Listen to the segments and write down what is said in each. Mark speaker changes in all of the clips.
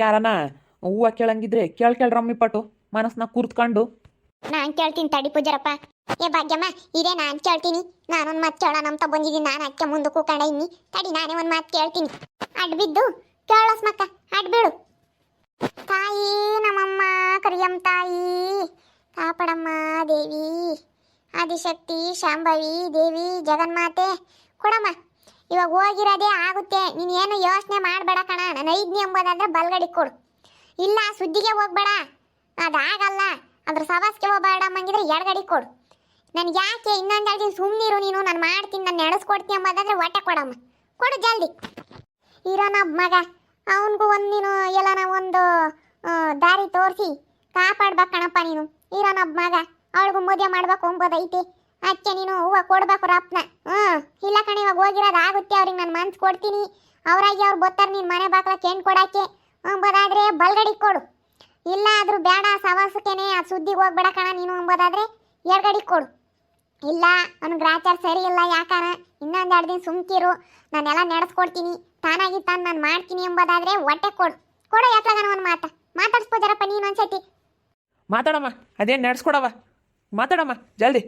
Speaker 1: ಯಾರನ? ಹೂವು ಕೇಳಂಗಿದ್ರೆ ಕೇಳ್ ರಮ್ಮಿ ಪಟ್ಟು ಮನಸ್ನ ಕೂರ್ತ್ಕೊಂಡು.
Speaker 2: ನಾನ್ ಕೇಳ್ತೀನಿ ತಡಿ ಪೂಜಾರಪ್ಪ. ಏ ಭಾಗ್ಯಮ್ಮ, ಇದೇ ನಾನ್ ಕೇಳ್ತೀನಿ. ನಾನೊಂದ್ ಮಾತು ಕೇಳೋಣ ಅಂತ ಬಂದಿದ್ದೀನಿ. ನಾನು ಅಕ್ಕೆ ಮುಂದೆ ಕೂಕಂಡ ಇನ್ನಿ. ತಡಿ ನಾನೇ ಒಂದ್ ಮಾತು ಕೇಳ್ತೀನಿ. ಅಡ್ ಬಿದ್ದು ಕೇಳೋಸ್ ಮಕ್ಕ ಅಡ್ ಬೀಳು ತಾಯಿ ನಮ್ಮಮ್ಮ ಕರಿಯಮ್ಮ ತಾಯಿ ಕಾಪಡಮ್ಮ ದೇವಿ, ಆದಿಶಕ್ತಿ, ಶಾಂಭವಿ ದೇವಿ, ಜಗನ್ಮಾತೆ, ಕೊಡಮ್ಮ. ಇವಾಗ ಹೋಗಿರೋದೇ ಆಗುತ್ತೆ. ನೀನು ಏನು ಯೋಚನೆ ಮಾಡಬೇಡ ಕಣ. ನಾನು ಐದನೇ ಎಂಬುದಾದ್ರೆ ಬಲ್ಗಡಿ ಕೊಡು. ಇಲ್ಲ, ಸುದ್ದಿಗೆ ಹೋಗ್ಬೇಡ. ಅದಾಗಲ್ಲ. ಅದ್ರ ಸವಾಸ್ಗೆ ಹೋಗಬೇಡ ಮಂಗಿದ್ರೆ ಎಡಗಡಿ ಕೊಡು. ನನ್ಗೆ ಯಾಕೆ ಇನ್ನೊಂದು ಎರಡು ದಿನ ಸುಮ್ಮನಿರು ನೀನು. ನಾನು ಮಾಡ್ತೀನಿ, ನಾನು ನಡೆಸ್ಕೊಡ್ತೀನಿ ಅಂಬೋದಾದ್ರೆ ಹೊಟ್ಟೆ ಕೊಡಮ್ಮ. ಕೊಡು ಜಲ್ದಿ. ಇರೋನ ಮಗ. ಅವನಿಗೂ ಒಂದು ನೀನು ಎಲ್ಲನ ಒಂದು ದಾರಿ ತೋರಿಸಿ. ಕಾಪಾಡ್ಬೇಕು ಕಣಪ್ಪ ನೀನು. ಇರೋನ ಮಗ. ಅವಳಿಗೂ ಮದುವೆ ಮಾಡ್ಬೇಕು ಅಂಬೋದೈತಿ. ಅದಕ್ಕೆ ನೀನು ಹೂವು ಕೊಡ್ಬೇಕು ರಪ್ನ. ಹ್ಞೂ ಇಲ್ಲ ಕಣೆ, ಇವಾಗ ಹೋಗಿರೋದು ಆಗುತ್ತೆ ಅವ್ರಿಗೆ, ನಾನು ಮನ್ಸು ಕೊಡ್ತೀನಿ. ಅವರಾಗಿ ಅವ್ರು ಬರ್ತಾರೆ, ನೀನು ಮನೆ ಬಾಕ್ಲ ಕೆಂಡು ಕೊಡೋಕ್ಕೆ. ಅಂಬೋದಾದ್ರೆ ಬಲ್ಗಡಿ ಕೊಡು. ಇಲ್ಲ ಆದರೂ ಬೇಡ ಸವಾಸಕ್ಕೇನೆ ಆ ಸುದ್ದಿಗೆ ಹೋಗ್ಬೇಡ ಕಣ, ನೀನು ಅಂಬೋದಾದ್ರೆ ಎರ್ಗಡಿ ಕೊಡು. ಇಲ್ಲ ಅವ್ನ ಗ್ರಾಚಾರ ಸರಿ ಇಲ್ಲ ಯಾಕಾರ ಇನ್ನೊಂದು ಎರಡು ದಿನ ಸುಮ್ಕಿರು. ನಾನೆಲ್ಲ ನಡೆಸ್ಕೊಡ್ತೀನಿ. ತಾನಾಗಿ ತಾನು ನಾನು ಮಾಡ್ತೀನಿ ಎಂಬುದಾದ್ರೆ ಹೊಟ್ಟೆ ಕೊಡು. ಕೊಡು ಯಾತ್ಲಾಗನ ಒಂದು ಮಾತಾ. ಮಾತಾಡ್ಸ್ಬೋದಾರಪ್ಪ ನೀನು ಒಂದ್ಸತಿ.
Speaker 1: ಮಾತಾಡಮ್ಮ, ಅದೇನು ನಡೆಸ್ಕೊಡವ? ಮಾತಾಡಮ್ಮ, ಜಲ್ದಿ.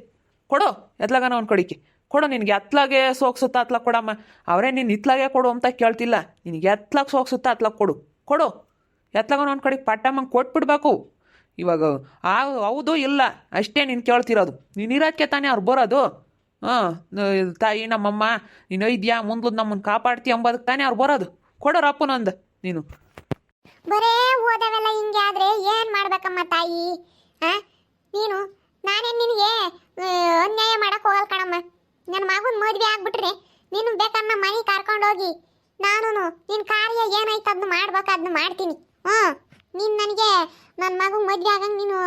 Speaker 1: ಕೊಡು, ಎತ್ಲಾಗನ ಅವ್ನು ಕೊಡಿಕೆ. ಕೊಡು, ನಿನಗೆ ಎತ್ಲಾಗೆ ಸೋಕ್ಸುತ್ತ ಅತ್ಲಾಗ ಕೊಡಮ್ಮ. ಅವರೇ ನೀನು ಇತ್ಲಾಗೆ ಕೊಡು ಅಂತ ಕೇಳ್ತಿಲ್ಲ. ನಿನಗೆ ಎತ್ಲಾಗ ಸೋಕ್ಸುತ್ತ ಅತ್ಲಾಗ ಕೊಡು. ಕೊಡು. ಎತ್ಲಾಗನ ಒಂದು ಕಡೆಗೆ ಪಟ್ಟಮ್ಮಂಗೆ ಕೊಟ್ಬಿಡ್ಬೇಕು. ಇವಾಗ, ಆ, ಹೌದು, ಇಲ್ಲ. ಅಷ್ಟೇ ನೀನು ಕೇಳ್ತಿರೋದು. ನೀನು ಇರೋಕ್ಕೆ ತಾನೇ ಅವ್ರು ಬರೋದು. ಹಾಂ ತಾಯಿ ನಮ್ಮಮ್ಮ, ನೀನು ಇದೆಯಾ ಮುಂದ್ಲು ನಮ್ಮನ್ನು ಕಾಪಾಡ್ತಿ ಅಂಬೋದಕ್ಕೆ ತಾನೇ ಅವ್ರು ಬರೋದು. ಕೊಡೋ ರಪ್ಪನೊಂದು ನೀನು.
Speaker 2: ಬರೇ ಓದವೆಲ್ಲ ಹಿಂಗೆ ಆದರೆ ಏನು ಮಾಡ್ಬೇಕಮ್ಮ ತಾಯಿ? ಹಾಂ ನೀನು ನಾನೇನ್ ನಿನಗೆ ಅನ್ಯಾಯ ಮಾಡಕ್ ಹೋಗಲ್ಲ ಕಣಮ್ಮ. ನನ್ನ ಮಗನ ಮದ್ವೆ ಆಗ್ಬಿಟ್ರೆ ನೀನು ಬೇಕನ್ನ ಮನೆ ಕರ್ಕೊಂಡು ಹೋಗಿ ನಾನು ನಿನ್ನ ಕಾರ್ಯ ಏನಾಯ್ತು ಅದನ್ನ ಮಾಡ್ಬೇಕು ಅದನ್ನ ಮಾಡ್ತೀನಿ. ಹ್ಞೂ, ನೀನು ನನಗೆ ನನ್ನ ಮಗು ಮದ್ವೆ ಆಗಂಗೆ ನೀನು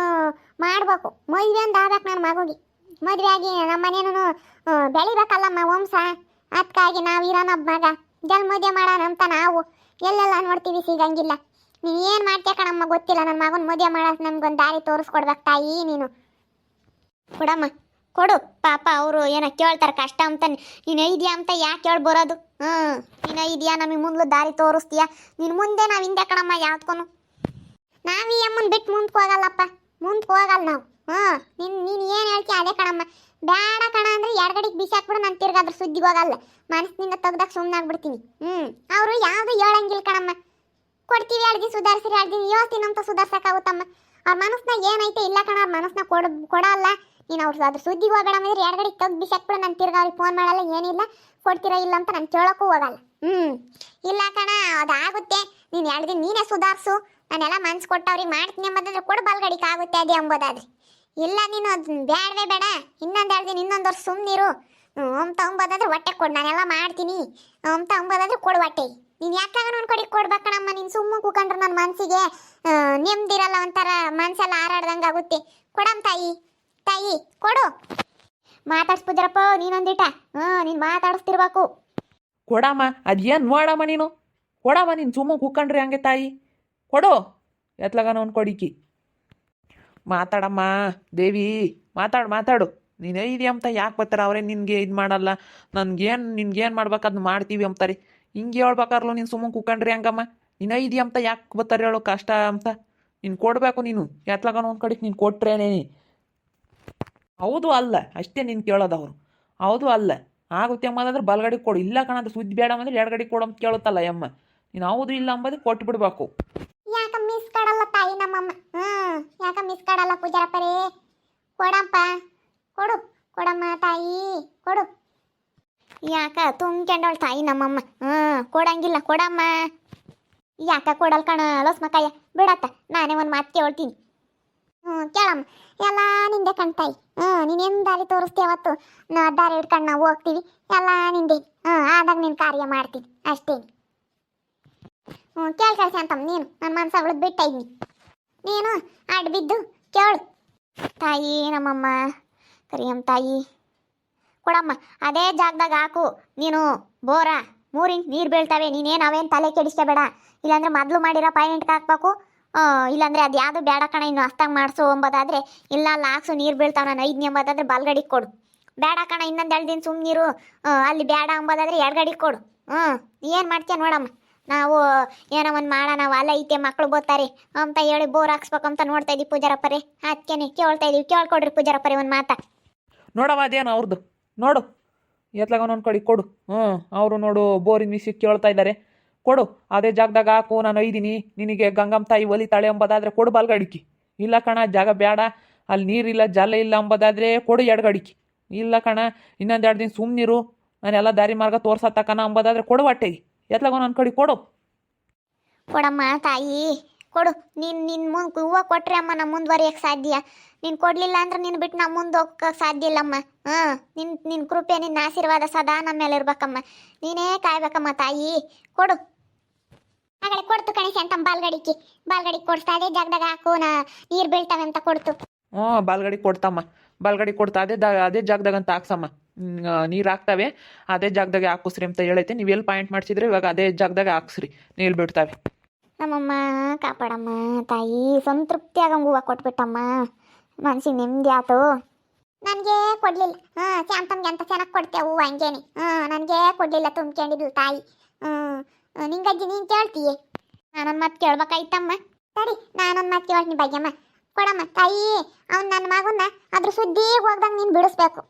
Speaker 2: ಮಾಡಬೇಕು. ಮದ್ವೆ ಅಂತ ಆಗ್ಬೇಕು ನನ್ನ ಮಗುಗೆ. ಮದ್ವೆ ಆಗಿ ನಮ್ಮ ಬೆಳಿಬೇಕಲ್ಲಮ್ಮ ವಂಶ. ಅದಕ್ಕಾಗಿ ನಾವು ಇರೋನೊಬ್ಬ ಮಗ. ಜಲ್ ಮದುವೆ ಮಾಡೋಣ ಅಂತ ನಾವು ಎಲ್ಲೆಲ್ಲ ನೋಡ್ತೀವಿ ಸಿಗಂಗಿಲ್ಲ. ನೀನು ಏನು ಮಾಡ್ತೀಯ ಕಣಮ್ಮ ಗೊತ್ತಿಲ್ಲ. ನನ್ನ ಮಗನ ಮದುವೆ ಮಾಡಕ್ಕೆ ನಮ್ಗೊಂದು ದಾರಿ ತೋರಿಸ್ಕೊಡ್ಬೇಕು ತಾಯಿ ನೀನು. ಕೊಡಮ್ಮ, ಕೊಡು. ಪಾಪ ಅವರು ಏನೋ ಕೇಳ್ತಾರೆ ಕಷ್ಟ ಅಂತ, ನೀನು ಇದೆಯಾ ಅಂತ ಯಾಕೆ ಕೇಳಿ ಬರೋದು? ಹ್ಞೂ ನೀನು ಇದೆಯಾ, ನಮಗೆ ಮುಂದೆ ದಾರಿ ತೋರಿಸ್ತೀಯಾ? ನೀನು ಮುಂದೆ ನಾವು ಹಿಂದೆ ಕಣಮ್ಮ ಯಾವ್ದಕ್ಕೂ ನಾವು ಈ ಅಮ್ಮನ ಬಿಟ್ಟು ಮುಂದಕ್ಕೆ ಹೋಗಲ್ಲಪ್ಪ. ಮುಂದಕ್ಕೆ ಹೋಗಲ್ಲ ನಾವು. ಹ್ಞೂ ನೀನು ನೀನು ಏನು ಹೇಳ್ತೀಯ ಅದೇ ಕಣಮ್ಮ. ಬೇಡ ಕಣ ಅಂದ್ರೆ ಎಡಗಡಿಗೆ ಬಿಸಾಕ್ಬಿಡು ನಾನು ತಿರ್ಗಾದ್ರ ಸುದ್ದಿ ಹೋಗಲ್ಲ. ಮನಸ್ಸಿನಿಂದ ತೆಗ್ದಾಗ ಸುಮ್ಮನೆ ಆಗ್ಬಿಡ್ತೀನಿ ಹ್ಞೂ ಅವರು ಯಾವುದು ಹೇಳಂಗಿಲ್ಲ ಕಣಮ್ಮ. ಕೊಡ್ತೀವಿ ಹೇಳ್ದಿ ಸುಧಾರಿಸಿರಿ ಹೇಳ್ದಿ ಯೋಸ್ತೀನಿ ಅಂತ ಅವ್ರ ಮನಸ್ನಾಗ ಏನೈತೆ ಇಲ್ಲ ಕಣ, ಅವ್ರ ಮನಸ್ಸನ್ನ ಕೊಡ, ಕೊಡಲ್ಲ. ನೀನು ಅವ್ರು ಅದ್ರ ಸುದ್ದಿಗೆ ಹೋಗಬೇಡ ಅಂದ್ರೆ ಎಡಗಡೆ ತೆಗ್ದು ಬಿಸಾಕ್ಬಿಡು, ನಾನು ತಿರ್ಗಾ ಅವ್ರಿಗೆ ಫೋನ್ ಮಾಡಲ್ಲ ಏನಿಲ್ಲ ಕೊಡ್ತೀರಾ ಇಲ್ಲ ಅಂತ ನಾನು ಕೇಳೋಕ್ಕೂ ಹೋಗಲ್ಲ. ಹ್ಞೂ ಇಲ್ಲ ಕಣ, ಅದಾಗುತ್ತೆ. ನೀನು ಎರಡು ದಿನ ನೀನೇ ಸುಧಾರಿಸು. ನಾನೆಲ್ಲ ಮನ್ಸು ಕೊಟ್ಟವ್ರಿಗೆ ಮಾಡ್ತೀನಿ ಎಂಬುದಾದ್ರೆ ಕೊಡು ಬಲ್ಗಡಿಗೆ ಆಗುತ್ತೆ ಅದೇ ಅಂಬೋದಾದ್ರೆ. ಇಲ್ಲ ನೀನು ಅದನ್ನ ಬೇಡವೇ ಬೇಡ. ಇನ್ನೊಂದು ಎರಡು ದಿನ, ಇನ್ನೊಂದು ವರ್ಷ ಸುಮ್ಮನಿರು ಅಂತ ಅಂಬೋದಾದ್ರೆ ಹೊಟ್ಟೆ ಕೊಡು, ನಾನೆಲ್ಲ ಮಾಡ್ತೀನಿ. ಅಂತ ಅಂಬೋದಾದ್ರೆ ಕೊಡು ಹೊಟ್ಟೆ ನೀನು ಯಾಕಾಗ ನನ್ನ ಕಡೆಗೆ ಕೊಡ್ಬೇಕಣಮ್ಮ ನೀನು ಸುಮ್ಮನೆ ಕೂಕೊಂಡ್ರೆ ನನ್ನ ಮನಸ್ಸಿಗೆ ನೆಮ್ಮದಿರಲ್ಲ ಒಂಥರ ಮನಸ್ಸೆಲ್ಲ ಹಾರಾಡ್ದಂಗೆ ಆಗುತ್ತೆ ಕೊಡಮ್ಮ ತಾಯಿ. ತಾಯಿ, ಕೊಡು. ಮಾತಾಡ್ಸ್ಬಿದ್ರಪ್ಪ ನೀನೊಂದಿಟ ಹಾ, ನೀನು ಮಾತಾಡಿಸ್ತಿರ್ಬೇಕು.
Speaker 1: ಕೊಡಮ್ಮ ಅದೇನ್ ನೋಡಮ್ಮ ನೀನು? ಕೊಡಮ್ಮ, ನೀನು ಸುಮ್ಮನೆ ಕೂಕಂಡ್ರಿ ಹಂಗೆ ತಾಯಿ. ಕೊಡು. ಎತ್ಲಗನ ಒಂದು ಕೊಡಿಕಿ. ಮಾತಾಡಮ್ಮ, ದೇವಿ, ಮಾತಾಡು ಮಾತಾಡು. ನೀನು ಇದೆಯಾ ಅಂತ ಯಾಕೆ ಬರ್ತಾರೆ? ಅವರೇ ನಿನಗೆ ಇದು ಮಾಡಲ್ಲ. ನನಗೇನು, ನಿನ್ಗೇನು ಮಾಡ್ಬೇಕು ಅದನ್ನ ಮಾಡ್ತೀವಿ ಅಂತಾರೆ ಹಿಂಗೆ ಹೇಳ್ಬೇಕಾರ್ಲು ನೀನು ಸುಮ್ಮನೆ ಕೂಕಂಡ್ರಿ ಹಂಗಮ್ಮ. ನೀನು ಇದೆಯಾ ಅಂತ ಯಾಕೆ ಬರ್ತಾರೆ ಹೇಳೋ ಕಷ್ಟ ಅಂತ. ನೀನು ಕೊಡಬೇಕು ನೀನು. ಎತ್ಲಗನ ಒಂದು ಕಡೆಗೆ ನೀನು ಕೊಟ್ರೇನೇ ಹೌದು ಅಲ್ಲ. ಅಷ್ಟೇ ನೀನು ಕೇಳೋದು ಅವರು. ಹೌದು ಅಲ್ಲ. ಆಗುತ್ತೆ ಅಂಬೋದಾದ್ರೆ ಬಲಗಡೆ ಕೊಡು. ಇಲ್ಲ ಕಣಂತ ಸುದ್ದಿ ಬೇಡ ಅಂದ್ರೆ ಎಡಗಡೆ ಕೊಡು ಅಂತ ಕೇಳುತ್ತಲ್ಲ ಯಮ್ಮ. ನೀನು ಹೌದು ಇಲ್ಲ ಅಂಬದೇ ಕೊಟ್ಟು ಬಿಡ್ಬೇಕು.
Speaker 2: ಯಾಕ ಮಿಸ್ ಕಡಲ್ಲ ತಾಯಿ ನಮ್ಮಮ್ಮ? ಹ್ಮ್. ಯಾಕ ಮಿಸ್ ಕಾಡಲ್ಲ ಪೂಜಾರಪ್ಪರೇ? ಕೊಡಪ್ಪ. ಕೊಡು. ಕೊಡಮ್ಮ ತಾಯಿ. ಕೊಡು. ಯಾಕ ತುಂಬ್ಕೊಂಡವಳು ತಾಯಿ ನಮ್ಮಮ್ಮ? ಹ್ಞೂ ಕೊಡಂಗಿಲ್ಲ. ಕೊಡಮ್ಮ. ಯಾಕ ಕೊಡಲ್ ಕಣ? ಲೋಸ್ ಮಕ್ಕಯ್ಯ. ಬಿಡತ್ತ. ನಾನೇ ಒಂದು ಮಾತು ಕೇಳ್ತೀನಿ. ಹ್ಞೂ ಕೇಳಮ್ಮ. ಎಲ್ಲ ನಿಂದೆ ಕಣ್ತಾಯಿ. ಹ್ಞೂ ನೀನೇನು ದಾರಿ ತೋರಿಸ್ತೀಯ ಅವತ್ತು? ನಾ ದಾರಿ ಹಿಡ್ಕೊಂಡು ನಾವು ಹೋಗ್ತೀವಿ. ಎಲ್ಲ ನಿಂದೆ. ಹ್ಞೂ ಆದಾಗ ನೀನು ಕಾರ್ಯ ಮಾಡ್ತೀನಿ ಅಷ್ಟೇ. ಹ್ಞೂ ಕೇಳಿ ಕಳಿಸಿ ಅಂತಮ್ಮ ನೀನು. ನನ್ನ ಮನ್ಸ ಅವಳದ್ ಬಿಟ್ಟ ನೀನು ಅಡ್ ಬಿದ್ದು ಕೇಳು. ತಾಯಿ, ನಮ್ಮಮ್ಮ. ಕರಿಯಮ್ಮ ತಾಯಿ. ಕೊಡಮ್ಮ, ಅದೇ ಜಾಗದಾಗ ಹಾಕು. ನೀನು ಬೋರಾ. ಮೂರು ನೀರು ಬೀಳ್ತವೆ. ನೀನೇನು ಅವೇನು ತಲೆ ಕೆಡಿಸ್ಕೋಬೇಡ. ಇಲ್ಲಾಂದ್ರೆ ಮೊದಲು ಮಾಡಿರೋ ಪಾಯಿಂಟ್ಗೆ ಹಾಕ್ಬೇಕು. ಇಲ್ಲಾಂದ್ರೆ ಅದು ಯಾವುದು ಬೇಡ ಕಣ, ಇನ್ನು ಅಸ್ತಾಗ ಮಾಡಿಸು ಎಂಬುದಾದ್ರೆ ಇಲ್ಲ ಲಾಕ್ಸು ನೀರು ಬೀಳ್ತಾವ ನಾನು ಐದು ಎಂಬುದಾದ್ರೆ ಬಲ್ಗಡಿಗೆ ಕೊಡು. ಬೇಡ ಕಣ, ಇನ್ನೊಂದು ಎರಡು ದಿನ ಸುಮ್ಮನೀರು ಅಲ್ಲಿ ಬೇಡ ಎಂಬುದಾದ್ರೆ ಗಡಿಗೆ ಕೊಡು. ಹ್ಞೂ, ಏನು ಮಾಡ್ತೀಯ ನೋಡಮ್ಮ. ನಾವು ಏನೋ ಒಂದು ಮಾಡೋಣ, ಹೊಲ ಐತೆ, ಮಕ್ಳು ಬೋತಾರೆ ಅಂತ ಹೇಳಿ ಬೋರ್ ಹಾಕ್ಸ್ಬೇಕಂತ ಅಂತ ನೋಡ್ತಾ ಇದ್ದೀವಿ ಪೂಜಾರಪ್ಪರೇ. ಅದಕ್ಕೇನೆ ಕೇಳ್ತಾ ಇದೀವಿ, ಕೇಳ್ಕೊಡ್ರಿ ಪೂಜಾರಪ್ಪರೇ ಒಂದು ಮಾತಾ.
Speaker 1: ನೋಡವ ಅದೇನು ಅವ್ರದ್ದು ನೋಡು, ಎತ್ಲಾಗ ಒಂದೊಂದು ಕಡೆ ಕೊಡು. ಹ್ಞೂ, ಅವರು ನೋಡು ಬೋರಿನ ವಿಷಯ ಕೇಳ್ತಾ ಇದ್ದಾರೆ. ಕೊಡು. ಅದೇ ಜಾಗದಾಗ ಹಾಕು, ನಾನು ಒಯ್ದೀನಿ. ನಿನಗೆ ಗಂಗಮ್ಮ ತಾಯಿ ಒಲಿತಾಳೆ ಎಂಬುದಾದ್ರೆ ಕೊಡು ಬಲ್ಗಡಿಕೆ ಇಲ್ಲ ಕಣ, ಜಾಗ ಬೇಡ ಅಲ್ಲಿ ನೀರಿಲ್ಲ, ಜಲ ಇಲ್ಲ ಎಂಬುದಾದ್ರೆ ಕೊಡು ಎಡಗಡಿಕೆ ಇಲ್ಲ ಕಣ, ಇನ್ನೊಂದು ಎರಡು ದಿನ ಸುಮ್ಮನಿರು ನಾನೆಲ್ಲ ದಾರಿ ಮಾರ್ಗ ತೋರ್ಸತ್ತಕ್ಕನ ಎಂಬುದಾದ್ರೆ ಕೊಡು ಹೊಟ್ಟೆಗೆ. ಎತ್ಲಾಗ ಒಂದೊಂದು ಕಡೆ ಕೊಡು.
Speaker 2: ಕೊಡಮ್ಮ ತಾಯಿ, ಕೊಡು. ನೀನು ನಿನ್ನ ಮುಂದೆ ಹೂವ ಕೊಟ್ರೆ ಅಮ್ಮ ನಮ್ಮ ಮುಂದುವರಿಯಕ್ಕೆ ಸಾಧ್ಯ. ನೀನು ಕೊಡ್ಲಿಲ್ಲ ಅಂದ್ರೆ ನೀನು ಬಿಟ್ಟು ನಮ್ಮ ಮುಂದೆ ಹೋಗಕ್ಕೆ ಸಾಧ್ಯ ಇಲ್ಲಮ್ಮ. ಹಾಂ ನಿನ್ನ ನಿನ್ನ ಕೃಪೆ ನಿನ್ನ ಆಶೀರ್ವಾದ ಸದಾ ನಮ್ಮ ಮೇಲೆ ಇರ್ಬೇಕಮ್ಮ. ನೀನೇ ಕಾಯ್ಬೇಕಮ್ಮ ತಾಯಿ. ಕೊಡು. ಆಗಲೇ ಕೊಡ್ತು ಕಣಿಸಿ ಅಂತ ಬಾಲ್ಗಡಿಕೆ ಬಾಲ್ಗಡಿಗೆ. ಕೊಡ್ತಾ ಅದೇ ಜಾಗದಾಗ ಹಾಕು ನಾ ನೀರು ಬೀಳ್ತಾವೆ ಅಂತ ಕೊಡ್ತು.
Speaker 1: ಹ್ಞೂ ಬಾಲ್ಗಡಿ ಕೊಡ್ತಮ್ಮ. ಬಾಲ್ಗಡಿ ಕೊಡ್ತಾ ಅದೇ ದ ಅದೇ ಜಾಗದಾಗ ಅಂತ ಹಾಕ್ಸಮ್ಮ ನೀರು ಹಾಕ್ತವೆ ಅದೇ ಜಾಗದಾಗ ಹಾಕಿಸ್ರಿ ಅಂತ ಹೇಳೈತೆ. ನೀವು ಎಲ್ಲಿ ಪಾಯಿಂಟ್ ಮಾಡಿಸಿದ್ರೆ ಇವಾಗ ಅದೇ ಜಾಗದಾಗ ಹಾಕ್ಸ್ರಿ ನೀರು ಬಿಡ್ತಾವೆ
Speaker 2: ನಮ್ಮಮ್ಮ ಕಾಪಾಡಮ್ಮ ತಾಯಿ ಸಂತೃಪ್ತಿ ಆಗಂಗೆ ಹೂವು ಕೊಟ್ಬಿಟ್ಟಮ್ಮ. ಮನ್ಸಿಗೆ ನೆಮ್ಮದಿ ಆತು. ನನಗೆ ಕೊಡಲಿಲ್ಲ. ಹಾಂ ಶಾಂತಮ್ಗೆ ಅಂತ ಚೆನ್ನಾಗಿ ಕೊಡ್ತೇವೆ ಹೂವು ಹಂಗೇನೆ. ಹಾಂ ನನಗೆ ಕೊಡಲಿಲ್ಲ ತುಂಬ್ಕೊಂಡಿದ್ಲು ತಾಯಿ. ಹ್ಞೂ ನಿಂಗಜ್ಜಿ, ನೀನು ಕೇಳ್ತೀಯೇ? ನಾನೊಂದು ಮಾತು ಕೇಳ್ಬೇಕಾಯ್ತಮ್ಮ. ಸರಿ ನಾನೊಂದು ಮಾತು ಕೇಳ್ತೀನಿ ಬಗ್ಗೆಮ್ಮ ಕೊಡಮ್ಮ, ತಾಯಿ, ಅವ್ನು ನನ್ನ ಮಗನ್ನ ಅದ್ರ ಸುದ್ದಿಗೆ ಹೋಗ್ದಂಗೆ ನೀನು ಬಿಡಿಸ್ಬೇಕು.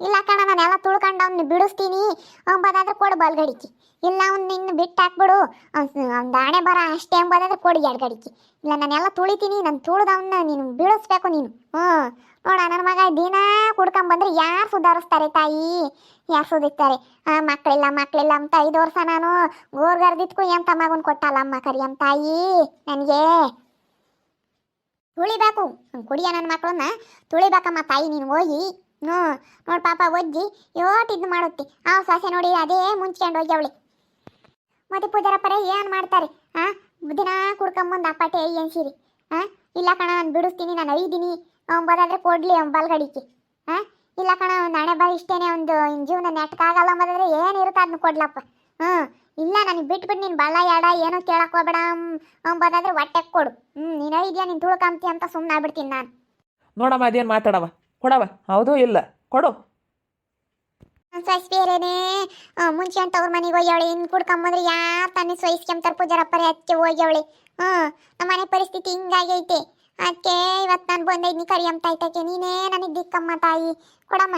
Speaker 2: ಇಲ್ಲ ಕಣ ನಾನೆಲ್ಲ ತುಳ್ಕೊಂಡು ಅವ್ನ ಬಿಡಿಸ್ತೀನಿ? ಅಂಬೋದಾದ್ರೆ ಕೊಡು ಬಲ್ಗಡಿಕೆ. ಇಲ್ಲ ಅವ್ನು ನಿನ್ನ ಬಿಟ್ಟು ಹಾಕ್ಬಿಡು. ಅವ್ನ ದಾಣೆ ಬರ ಅಷ್ಟೇ ಅಂಬದಾದ್ರೆ ಕೊಡಿ ಎರಡು ಗಡಿಕೆ ಇಲ್ಲ ನಾನೆಲ್ಲ ತುಳಿತೀನಿ, ನಾನು ತುಳಿದವನ್ನ ನೀನು ಬಿಡಿಸ್ಬೇಕು ನೀನು. ಹ್ಞೂ. ನೋಡ ನನ್ನ ಮಗ ದಿನ ಕುಡ್ಕೊಂಬಂದ್ರೆ ಯಾರು ಸುಧಾರಿಸ್ತಾರೆ ತಾಯಿ? ಯಾರು ಸುಧಿಸ್ತಾರೆ ಆ ಮಕ್ಕಳಿಲ್ಲ ಮಕ್ಕಳಿಲ್ಲ ಅಂತ ಐದು ವರ್ಷ ನಾನು ಗೋರ್ಗರ್ದಿದ್ಕು ಎಂತ ಮಗನ್ ಕೊಟ್ಟಲ್ಲ ಅಮ್ಮ ಕರಿ ಅಮ್ಮ ತಾಯಿ? ನನಗೆ. ತುಳಿಬೇಕು. ಕುಡಿಯ ನನ್ನ ಮಕ್ಕಳನ್ನ ತುಳಿಬೇಕಮ್ಮ ತಾಯಿ, ನೀನು ಹೋಗಿ. ಹ್ಞೂ. ನೋಡಿ ಪಾಪ ಒಜ್ಜಿ ಯೋಟ್ ಇದು ಮಾಡುತ್ತೆ. ಆ ಸೊಸೆ ನೋಡಿ ಅದೇ ಮುಂಚ್ಕೊಂಡು ಹೋಗ್ಯವಳಿ. ಮತ್ತೆ ಪೂಜಾರಪ್ಪರೇ ಏನು ಮಾಡ್ತಾರೆ? ಹಾಂ ದಿನ ಕುಡ್ಕೊಂಬಂದು ಅಪ್ಪಾಟೆ ಎನ್ಸಿರಿ ಹಾಂ ಇಲ್ಲ ಕಣ, ನಾನು ಬಿಡಿಸ್ತೀನಿ, ನಾನು ಐದಿನಿ ಅವ್ನು ಬರೋದ್ರೆ ಕೊಡಲಿ ಅವ್ನು ಬಲ್ಗಡಿಕೆ. ಹಾಂ ಇಲ್ಲ ಕಣ, ನಾಳೆ ಬಾ ಇಷ್ಟೇನೆ ಒಂದು ಜೀವನ ನೆಟ್ಕಾಗಲ್ಲ ಅಂಬೋದಾದ್ರೆ ಏನಿರುತ್ತೆ ಅದನ್ನ ಕೊಡ್ಲಪ್ಪ. ಹ್ಞೂ. ಇಲ್ಲ ನನಗೆ ಬಿಟ್ಬಿಟ್ಟು ನೀನು ಬಲ್ಲ ಎಡ ಏನೋ ಕೇಳಕ್ಕೆ ಹೋಗ್ಬೇಡ. ಅಂಬೋದಾದ್ರೆ ಹೊಟ್ಟೆಗೆ ಕೊಡು. ಹ್ಞೂ ನೀನು ಐದಿಯಾ ನೀನು ತುಳ್ಕೊಂತಿ ಅಂತ ಸುಮ್ಮನೆ ಆಗ್ಬಿಡ್ತೀನಿ ನಾನು.
Speaker 1: ನೋಡಮ್ಮ, ಅದೇನು ಮಾತಾಡವ? ಕೊಡವ? ಹೌದು ಇಲ್ಲ? ಕೊಡು.
Speaker 2: ಸೊಯ್ಸ್ ಬೇರೆನೇ ಮುಂಚೆ ಅಂತ ಅವ್ರ ಮನೆಗೆ ಹೋಗ್ಯವಳೆ ಇನ್ನು ಕುಡ್ಕೊಂಬಂದ್ರೆ ಯಾರು ತಾನೇ ಸಹಿಸ್ಕೊಂತಾರೆ ಪೂಜಾರಪ್ಪರೇ ಅದಕ್ಕೆ ಹೋಗ್ಯವಳೆ. ಹ್ಞೂ ನಮ್ಮ ಮನೆ ಪರಿಸ್ಥಿತಿ ಹಿಂಗಾಗೈತೆ. ಅದಕ್ಕೆ ಇವತ್ತು ನಾನು ಕರಿ ಅಂತ ತಾಯ್ತಕ್ಕೆ ನೀನೇ ನನಗೆ ದಿಕ್ಕಮ್ಮ ತಾಯಿ. ಕೊಡಮ್ಮ.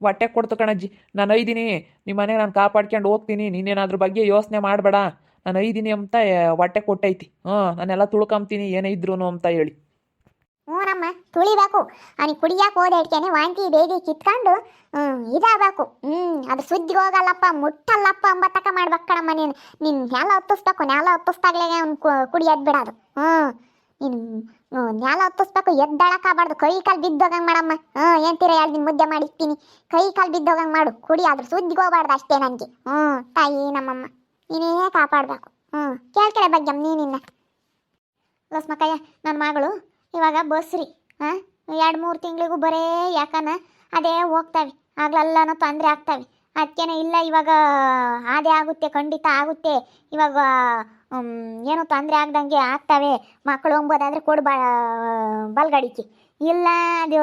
Speaker 1: ಹೊಟ್ಟೆ ಕೊಡ್ತು ಕಣಜ್ಜಿ. ನಾನು ಐದಿನಿ ನಿಮ್ಮ ಮನೆ ನಾನು ಕಾಪಾಡ್ಕೊಂಡು ಹೋಗ್ತೀನಿ ನೀನೇನಾದ್ರ ಬಗ್ಗೆ ಯೋಚನೆ ಮಾಡಬೇಡ. ನಾನು ಐದಿನಿ ಅಂತ ಹೊಟ್ಟೆ ಕೊಟ್ಟೈತಿ. ಹ್ಞೂ ನಾನೆಲ್ಲ ತುಳ್ಕೊಂತೀನಿ ಏನೇ ಇದ್ರು ಅಂತ ಹೇಳಿ.
Speaker 2: ಹ್ಞೂನಮ್ಮ ತುಳಿಬೇಕು. ಅವನಿಗೆ ಕುಡಿಯಕ್ಕೆ ಹೋದ ಇಟ್ಕೇನೆ ವಾಂತಿ ಬೇದಿ ಕಿತ್ಕೊಂಡು ಹ್ಞೂ ಇದಾಗಬೇಕು. ಹ್ಞೂ ಅದು ಸುದ್ದಿಗೆ ಹೋಗಲ್ಲಪ್ಪ, ಮುಟ್ಟಲ್ಲಪ್ಪ ಅಂಬತ್ತಕ್ಕ ಮಾಡ್ಬೇಕು ಕಣಮ್ಮ ನೀನು. ನಿನ್ನ ನೆಲ ಹತ್ತಿಸ್ಬೇಕು ನೆಲ ಹತ್ತಿಸ್ದಾಗ್ಲೇ ಅವ್ನು ಕುಡಿಯೋದು ಬಿಡೋದು ಹ್ಞೂ, ನೀನು ನೆಲ ಹತ್ತಿಸ್ಬೇಕು ಎದ್ದಳಕ್ಕಾಗಬಾರ್ದು ಕೈ ಕಾಲು ಬಿದ್ದೋಗಂಗೆ ಮಾಡಮ್ಮ. ಹ್ಞೂ ಏನ್ತೀರ ಎರಡು ದಿನ ಮುದ್ದೆ ಮಾಡಿರ್ತೀನಿ. ಕೈ ಕಾಲು ಬಿದ್ದೋಗಂಗೆ ಮಾಡು. ಕುಡಿ ಅದ್ರ ಸುದ್ದಿಗೆ ಹೋಗ್ಬಾರ್ದು ಅಷ್ಟೇ ನನಗೆ ಹ್ಞೂ, ತಾಯಿ, ನಮ್ಮಮ್ಮ, ನೀನೇ ಕಾಪಾಡಬೇಕು. ಹ್ಞೂ ಕೇಳ್ಕೆಳೆ ಬಗ್ಗೆ ನೀನಿನ್ನ. ಲಸ್ಮಕ್ಕಯ್ಯ ನನ್ನ ಮಗಳು ಇವಾಗ ಬಸ್ರಿ ಹಾಂ ಎರಡು ಮೂರು ತಿಂಗಳಿಗೂ ಬರೇ ಯಾಕನ? ಅದೇ ಹೋಗ್ತಾವೆ. ಆಗ್ಲೆಲ್ಲನೂ ತೊಂದರೆ ಆಗ್ತಾವೆ. ಅದಕ್ಕೇನೆ ಇಲ್ಲ, ಇವಾಗ ಅದೇ ಆಗುತ್ತೆ, ಖಂಡಿತ ಆಗುತ್ತೆ. ಇವಾಗ ಏನು ತೊಂದರೆ ಆಗ್ದಂಗೆ ಆಗ್ತವೆ. ಮಕ್ಕಳು ಹೋಗ್ಬೋದಾದ್ರೆ ಕೊಡು ಬಾ ಬಲ್ಗಡಿಕೆ ಇಲ್ಲ, ಅದು,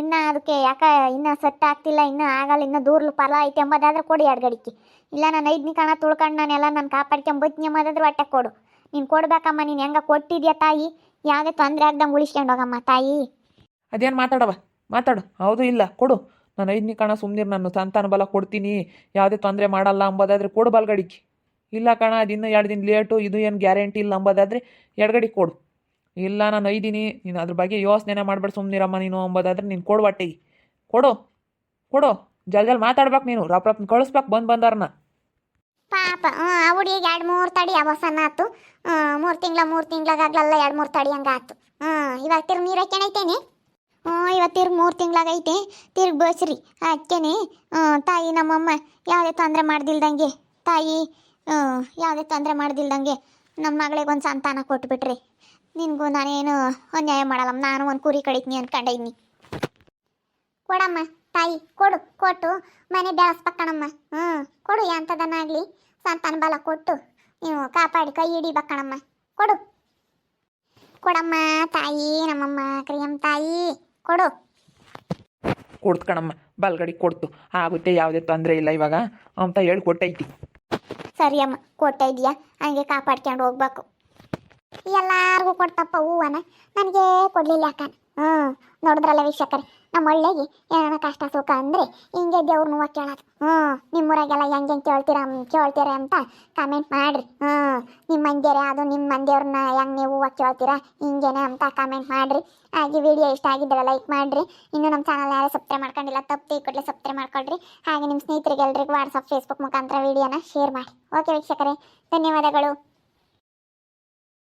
Speaker 2: ಇನ್ನು ಅದಕ್ಕೆ ಯಾಕ ಇನ್ನೂ ಸೆಟ್ ಆಗ್ತಿಲ್ಲ, ಇನ್ನೂ ಆಗಲ್ಲ, ಇನ್ನೂ ದೂರ್ಲು ಫಲ ಐತೆ ಎಂಬುದಾದ್ರೆ ಕೊಡು ಎರಡು ಗಡಿಕೆ ಇಲ್ಲ, ನಾನು ಐದನೇ ಕಣ ತುಳ್ಕೊಂಡು ನಾನೆಲ್ಲ ನಾನು ಕಾಪಾಡ್ಕೊಂಬತ್ನಿ ಎಂಬುದಾದ್ರೆ ಹೊಟ್ಟೆ ಕೊಡು. ನೀನು ಕೊಡ್ಬೇಕಮ್ಮ, ನೀನು ಹೆಂಗೆ ಕೊಟ್ಟಿದ್ಯಾ ತಾಯಿ? ಯಾವುದೇ ತೊಂದರೆ ಆಗ್ದಂಗೆ ಉಳಿಸ್ಕೊಂಡು ಹೋಗಮ್ಮ, ತಾಯಿ.
Speaker 1: ಅದೇನು ಮಾತಾಡವ? ಮಾತಾಡು. ಹೌದು, ಇಲ್ಲ. ಕೊಡು. ನಾನು ಐದನೇ ಕಣ ಸುಮ್ಮನೆ ನಾನು. ಸಂತಾನ ಬಲ ಕೊಡ್ತೀನಿ. ಯಾವುದೇ ತೊಂದರೆ ಮಾಡಲ್ಲ ಅಂಬೋದಾದ್ರೆ ಕೊಡು ಬಲ್ಗಡಿಗೆ ಇಲ್ಲ ಕಣ, ಅದು ಇನ್ನೂ ಎರಡು ದಿನ ಲೇಟು. ಇದು ಏನು ಗ್ಯಾರಂಟಿ ಇಲ್ಲ ಅಂಬೋದಾದ್ರೆ ಎಡಗಡಿ ಕೊಡು. ಇಲ್ಲ, ನಾನು ಐದಿನಿ ನೀನು ಅದ್ರ ಬಗ್ಗೆ ಯೋಚನೆ ಮಾಡಬೇಡ ಸುಮ್ಮನಿರಮ್ಮ ನೀನು ಅಂಬೋದಾದ್ರೆ ನೀನು ಕೊಡು ಹೊಟ್ಟೆಗೆ. ಕೊಡು. ಕೊಡು. ಜಲ್ ಜಲ್ ಮಾತಾಡ್ಬೇಕು ನೀನು. ರಪ್ ರಪ್ ಕಳಿಸ್ಬೇಕು ಬಂದು ಬಂದಾರನ್ನ
Speaker 2: ಪಾಪ ಹ್ಞೂ ಆ ಹುಡುಗಿಗೆ ಎರಡು ಮೂರು ತಡಿ ಅವಸನ ಆತು. ಮೂರು ತಿಂಗಳ, ಮೂರು ತಿಂಗಳಾಗಲ್ಲ ಎರಡು ಮೂರು ತಡಿ ಹಂಗೆ ಆತು. ಹಾಂ ಇವಾಗ ತಿರ್ಗಿ ನೀರು ಹಾಕ್ಯಣೈತೇನೆ ಹ್ಞೂ ಇವತ್ತು ತಿರ್ಗಿ ಮೂರು ತಿಂಗಳಾಗೈತೆ ತಿರ್ಗಿ ಬಸ್ರಿ ಅದಕ್ಕೇನೆ ತಾಯಿ ನಮ್ಮಮ್ಮ ಯಾವುದೇ ತೊಂದರೆ ಮಾಡ್ದಿಲ್ದಂಗೆ, ತಾಯಿ ಯಾವುದೇ ತೊಂದರೆ ಮಾಡ್ದಿಲ್ದಂಗೆ ನಮ್ಮ ಮಗಳಿಗೆ ಒಂದು ಸಂತಾನ ಕೊಟ್ಬಿಟ್ರಿ ನಿನಗೂ ನಾನೇನು ಅನ್ಯಾಯ ಮಾಡಲ್ಲ ನಾನು ಒಂದು ಕುರಿ ಕಡಿತೀನಿ ಅನ್ಕೊಂಡೈನಿ ಕೊಡಮ್ಮ, ತಾಯಿ, ಕೊಡು, ಕೊಟ್ಟು ಮನೆ ಬೆಳೆಸ್ಬೇಕಣಮ್ಮ ಹ್ಞೂ ಕೊಡು ಎಂಥದನ್ನಾಗಲಿ. ಸಂತಾನ ಬಲ ಕೊಟ್ಟು ನೀವು ಕಾಪಾಡಿ ಕೈ ಹಿಡಿಬೇಕಣಮ್ಮ ಕೊಡು. ಕೊಡಮ್ಮ ತಾಯಿ ನಮ್ಮಮ್ಮ ಕ್ರಿಯಂ ತಾಯಿ ಕೊಡು.
Speaker 1: ಕೊಡ್ತು ಕಣಮ್ಮ ಬಲ್ಗಡಿ ಕೊಡ್ತು. ಆಗುತ್ತೆ ಯಾವುದೇ ತೊಂದರೆ ಇಲ್ಲ ಇವಾಗ. ಅಂತ ಹೇಳಿ ಕೊಟ್ಟೈತಿ.
Speaker 2: ಸರಿ ಅಮ್ಮ ಕೊಡ್ತಾ ಇದೆಯಾ ಹಂಗೆ ಕಾಪಾಡ್ಕೊಂಡು ಹೋಗ್ಬೇಕು. ಎಲ್ಲಾರ್ಗೂ ಕೊಡ್ತಪ್ಪ ಹೂವನ. ನನಗೆ ಕೊಡ್ಲಿಲ್ಲ ಅಕ್ಕ ಹ್ಞೂ ನೋಡಿದ್ರಲ್ಲ ವೀಕ್ಷಕರೇ. ನಮ್ಮ ಒಳ್ಳೆಗೆ ಏನಾರ ಕಷ್ಟ ಸುಖ ಅಂದರೆ ಹಿಂಗೆ ದೇವ್ರ ನೋವ ಕೇಳೋದು. ಹ್ಞೂ ನಿಮ್ಮೂರಾಗೆಲ್ಲ ಹೆಂಗೆ ಹೆಂಗೆ ಕೇಳ್ತೀರ ಕೇಳ್ತೀರ ಅಂತ ಕಮೆಂಟ್ ಮಾಡಿರಿ. ಹ್ಞೂ ನಿಮ್ಮ ಮಂದಿಯರ ಅದು ನಿಮ್ಮ ಮಂದಿಯವ್ರನ್ನ ಹೆಂಗೆ ನೀವು ಹೂವು ಕೇಳ್ತೀರಾ ಹಿಂಗೇನೆ ಅಂತ ಕಮೆಂಟ್ ಮಾಡಿರಿ. ಹಾಗೆ ವಿಡಿಯೋ ಇಷ್ಟ ಆಗಿದ್ದರೆ ಲೈಕ್ ಮಾಡಿರಿ. ಇನ್ನು ನಮ್ಮ ಚಾನಲ್ ಯಾರು ಸಬ್ಸ್ಕ್ರೈಬ್ ಮಾಡ್ಕೊಂಡಿಲ್ಲ, ತಪ್ಪು ಕೂಡಲೇ ಸಬ್ಸ್ಕ್ರೈಬ್ ಮಾಡ್ಕೊಳ್ರಿ. ಹಾಗೆ ನಿಮ್ಮ ಸ್ನೇಹಿತರಿಗೆ ಎಲ್ರಿಗೂ ವಾಟ್ಸಪ್ ಫೇಸ್ಬುಕ್ ಮುಖಾಂತರ ವಿಡಿಯೋನ ಶೇರ್ ಮಾಡಿ ಓಕೆ ವೀಕ್ಷಕರೇ, ಧನ್ಯವಾದಗಳು.